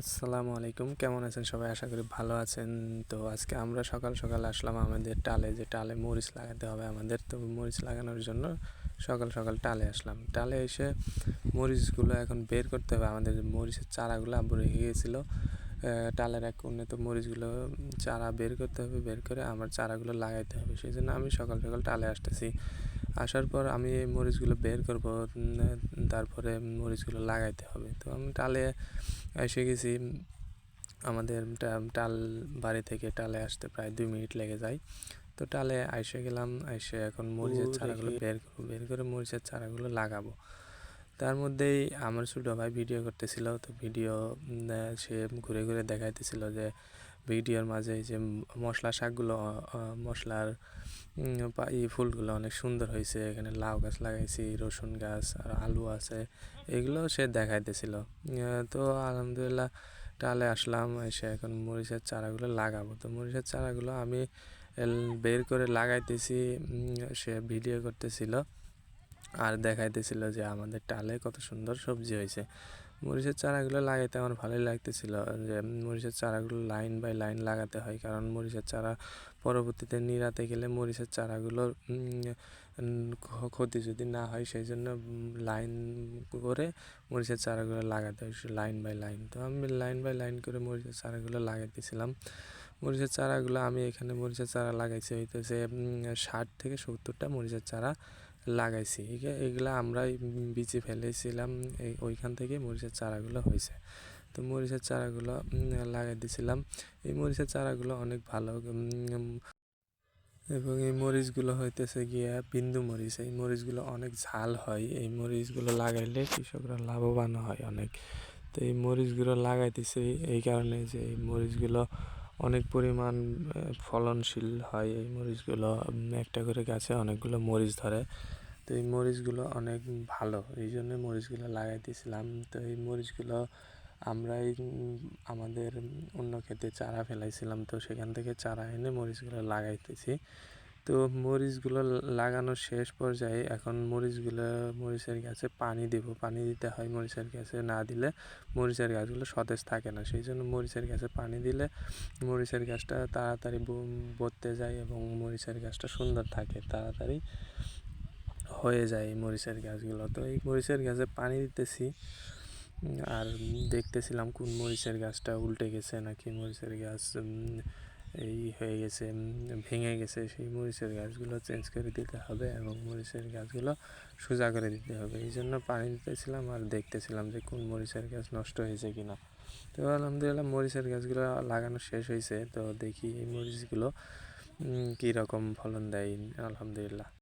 আসসালামু আলাইকুম। কেমন আছেন সবাই? আশা করি ভালো আছেন। তো আজকে আমরা সকাল সকাল আসলাম আমাদের টালে, যে টালে মরিচ লাগাতে হবে আমাদের। তো মরিচ লাগানোর জন্য সকাল সকাল টালে আসলাম। টালে এসে মরিচগুলো এখন বের করতে হবে। আমাদের মরিচের চারাগুলো আব্বু রেখে গিয়েছিল টালের এক কোণে তো মরিচগুলো চারা বের করতে হবে, বের করে আমার চারাগুলো লাগাইতে হবে। সেই জন্য আমি সকাল সকাল টালে আসতেছি। আসার পর আমি এই মরিচগুলো বের করব তারপরে মরিচগুলো লাগাইতে হবে। তো আমি টালে এসে গেছি আমাদের টাল বাড়ি থেকে টালে আসতে প্রায় দুই মিনিট লেগে যায়। তো টালে আইসে গেলাম আইসে এখন মরিচের চারাগুলো বের করব বের করে মরিচের চারাগুলো লাগাবো। তার মধ্যেই আমার ছোটো ভাই ভিডিও করতেছিল, তো ভিডিও সে ঘুরে ঘুরে দেখাইতেছিল যে ভিডিওর মাঝে যে মশলা শাকগুলো মশলার এই ফুলগুলো অনেক সুন্দর হয়েছে এখানে লাউ গাছ লাগাইছি, রসুন গাছ, আর আলু আছে, এগুলো সে দেখাইতেছিল। তো আলহামদুলিল্লাহ টালে আসলাম, এসে এখন মরিচের চারাগুলো লাগাবো। তো মরিচের চারাগুলো আমি বের করে লাগাইতেছি সে ভিডিও করতেছিল। আর দেখাইতেছিল যে আমাদের টালে কত সুন্দর সবজি হয়েছে। মরিচের চারাগুলো লাগাইতে আমার ভালোই লাগতেছিল যে মরিচের চারাগুলো লাইন বাই লাইন লাগাতে হয়, কারণ মরিচের চারা পরবর্তীতে নিরাতে গেলে মরিচের ক্ষ- ক্ষতি যদি না হয় সেই জন্য লাইন করে মরিচের চারাগুলো লাগাতে হয় লাইন বাই লাইন। তো আমি লাইন বাই লাইন করে মরিচের চারাগুলো লাগাইতেছিলাম। মরিচের চারাগুলো আমি এখানে মরিচের চারা লাগাইছি হইতেছে ষাট থেকে সত্তরটা মরিচের চারা লাগাইছি। এগে- এগুলা আমরাই বিচে ফেলেছিলাম এই ওইখান থেকে মরিচের চারাগুলো হয়েছে তো মরিচের চারাগুলো লাগাই দিয়েছিলাম এই মরিচের চারাগুলো অনেক ভালো এবং এই মরিচগুলো হইতেছে গিয়া বিন্দু মরিচ। এই মরিচগুলো অনেক ঝাল হয়। এই মরিচগুলো লাগাইলে কৃষকরা লাভবান হয় অনেক। তো এই মরিচগুলো লাগাইতেছে এই কারণে যে এই মরিচগুলো অনেক পরিমাণ ফলনশীল হয় এই মরিচগুলো। একটা করে গাছে অনেকগুলো মরিচ ধরে। তো এই মরিচগুলো অনেক ভালো, এই জন্য মরিচগুলো লাগাইতেছিলাম তো এই মরিচগুলো আমরাই আমাদের অন্য ক্ষেতে চারা ফেলাইছিলাম। তো সেখান থেকে চারা এনে মরিচগুলো লাগাইতেছি। তো মরিচগুলো লাগানোর শেষ পর্যায়ে এখন মরিচগুলো, মরিচের গাছে পানি দেব। পানি দিতে হয় মরিচের গাছে, না দিলে মরিচের গাছগুলো সতেজ থাকে না। সেই জন্য মরিচের গাছে পানি দিলে মরিচের গাছটা তাড়াতাড়ি বর্তে যায় এবং মরিচের গাছটা সুন্দর থাকে, তাড়াতাড়ি হয়ে যায় মরিচের গাছগুলো। তো এই মরিচের গাছে পানি দিতেছি। আর দেখতেছিলাম কোন মরিচের গাছটা উল্টে গেছে নাকি মরিচের গাছ এই হয়ে গেছে ভেঙে গেছে, সেই মরিচের গাছগুলো চেঞ্জ করে দিতে হবে এবং মরিচের গাছগুলো সোজা করে দিতে হবে। এই জন্য পানি দিতেছিলাম আর দেখতেছিলাম যে কোন মরিচের গাছ নষ্ট হয়েছে কিনা। তো আলহামদুলিল্লাহ মরিচের গাছগুলো লাগানো শেষ হয়েছে, তো দেখি এই মরিচগুলো কীরকম ফলন দেয়, আলহামদুলিল্লাহ।